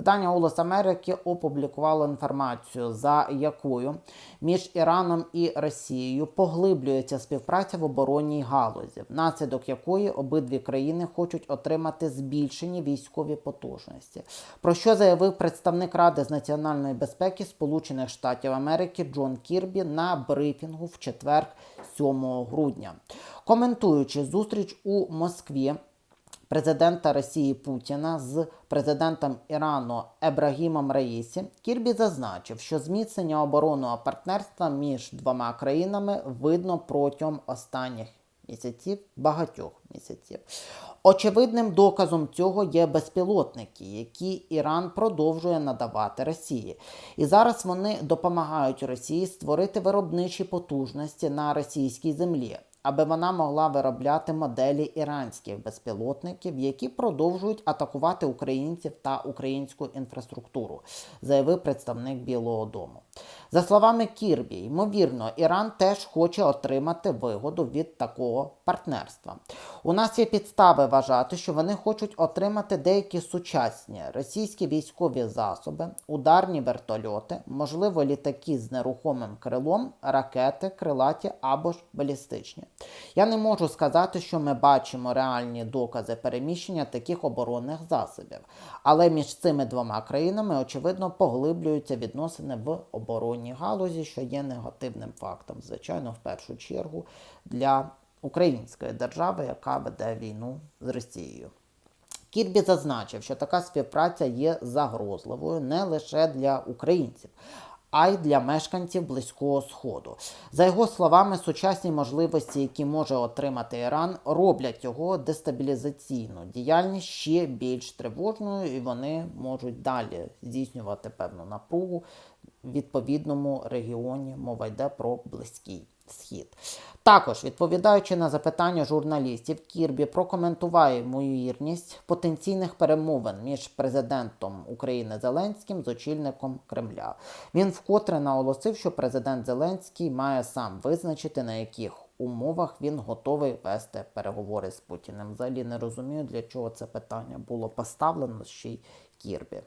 Видання Голос Америки опублікувало інформацію, за якою між Іраном і Росією поглиблюється співпраця в оборонній галузі, внаслідок якої обидві країни хочуть отримати збільшені військові потужності. Про що заявив представник Ради з національної безпеки Сполучених Штатів Америки Джон Кірбі на брифінгу в четвер, 7 грудня, коментуючи зустріч у Москві президента Росії Путіна з президентом Ірану Ебрагімом Раїсі, Кірбі зазначив, що зміцнення оборонного партнерства між двома країнами видно протягом останніх місяців, багатьох місяців. Очевидним доказом цього є безпілотники, які Іран продовжує надавати Росії. І зараз вони допомагають Росії створити виробничі потужності на російській землі аби вона могла виробляти моделі іранських безпілотників, які продовжують атакувати українців та українську інфраструктуру, заявив представник Білого Дому. За словами Кірбі, ймовірно, Іран теж хоче отримати вигоду від такого партнерства. У нас є підстави вважати, що вони хочуть отримати деякі сучасні російські військові засоби, ударні вертольоти, можливо, літаки з нерухомим крилом, ракети, крилаті або ж балістичні. Я не можу сказати, що ми бачимо реальні докази переміщення таких оборонних засобів, але між цими двома країнами, очевидно, поглиблюються відносини в оборонній галузі, що є негативним фактом, звичайно, в першу чергу для української держави, яка веде війну з Росією. Кірбі зазначив, що така співпраця є загрозливою не лише для українців, а й для мешканців Близького Сходу. За його словами, сучасні можливості, які може отримати Іран, роблять його дестабілізаційну діяльність ще більш тривожною, і вони можуть далі здійснювати певну напругу відповідному регіоні. Мова йде про близький схід. Також, відповідаючи на запитання журналістів, Кірбі прокоментував ймовірність потенційних перемовин між президентом України Зеленським з очільником Кремля. Він вкотре наголосив, що президент Зеленський має сам визначити, на яких умовах він готовий вести переговори з Путіним. Взагалі не розумію, для чого це питання було поставлено ще й Кірбі.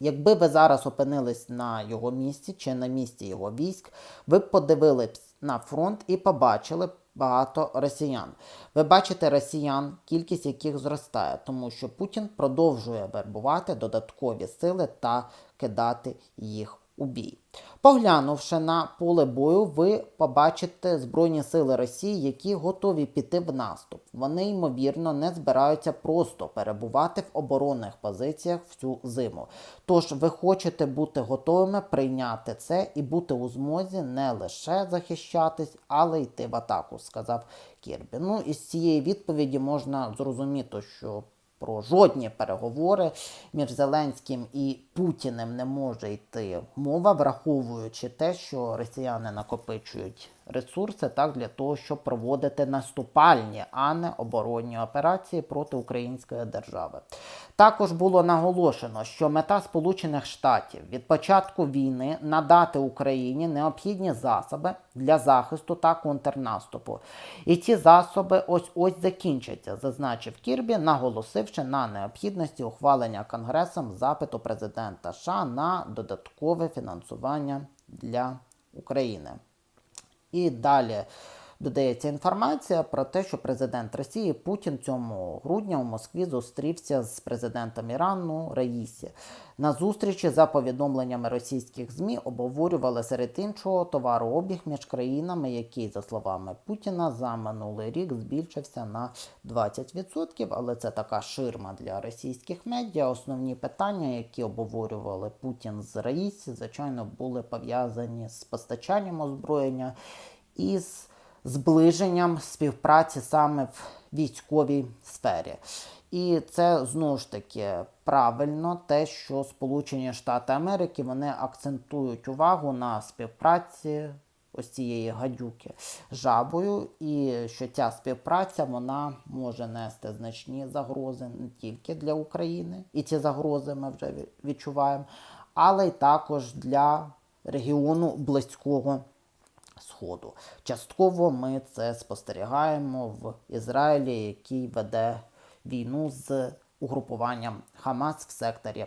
Якби ви зараз опинились на його місці чи на місці його військ, ви б подивились на фронт і побачили багато росіян. Ви бачите росіян, кількість яких зростає, тому що Путін продовжує вербувати додаткові сили та кидати їх у бій. Поглянувши на поле бою, ви побачите Збройні сили Росії, які готові піти в наступ. Вони, ймовірно, не збираються просто перебувати в оборонних позиціях всю зиму. Тож ви хочете бути готовими прийняти це і бути у змозі не лише захищатись, але йти в атаку, сказав Кірбі. Ну, із цієї відповіді можна зрозуміти, що про жодні переговори між Зеленським і Путіним не може йти мова, враховуючи те, що росіяни накопичують ресурси так для того, щоб проводити наступальні, а не оборонні операції проти української держави. Також було наголошено, що мета Сполучених Штатів від початку війни надати Україні необхідні засоби для захисту та контрнаступу. І ці засоби ось ось закінчаться, зазначив Кірбі, наголосивши на необхідності ухвалення Конгресом запиту президента США на додаткове фінансування для України. І далі додається інформація про те, що президент Росії Путін цьому грудня у Москві зустрівся з президентом Ірану Раїсі. На зустрічі за повідомленнями російських ЗМІ обговорювали серед іншого товарообіг між країнами, який, за словами Путіна, за минулий рік збільшився на 20%. Але це така ширма для російських медіа. Основні питання, які обговорювали Путін з Раїсі, звичайно, були пов'язані з постачанням озброєння і з зближенням співпраці саме в військовій сфері. І це знову ж таки правильно, те, що Сполучені Штати Америки вони акцентують увагу на співпраці ось цієї гадюки жабою, і що ця співпраця вона може нести значні загрози не тільки для України, і ці загрози ми вже відчуваємо, але й також для регіону близького Сходу. Частково ми це спостерігаємо в Ізраїлі, який веде війну з угрупуванням Хамас в секторі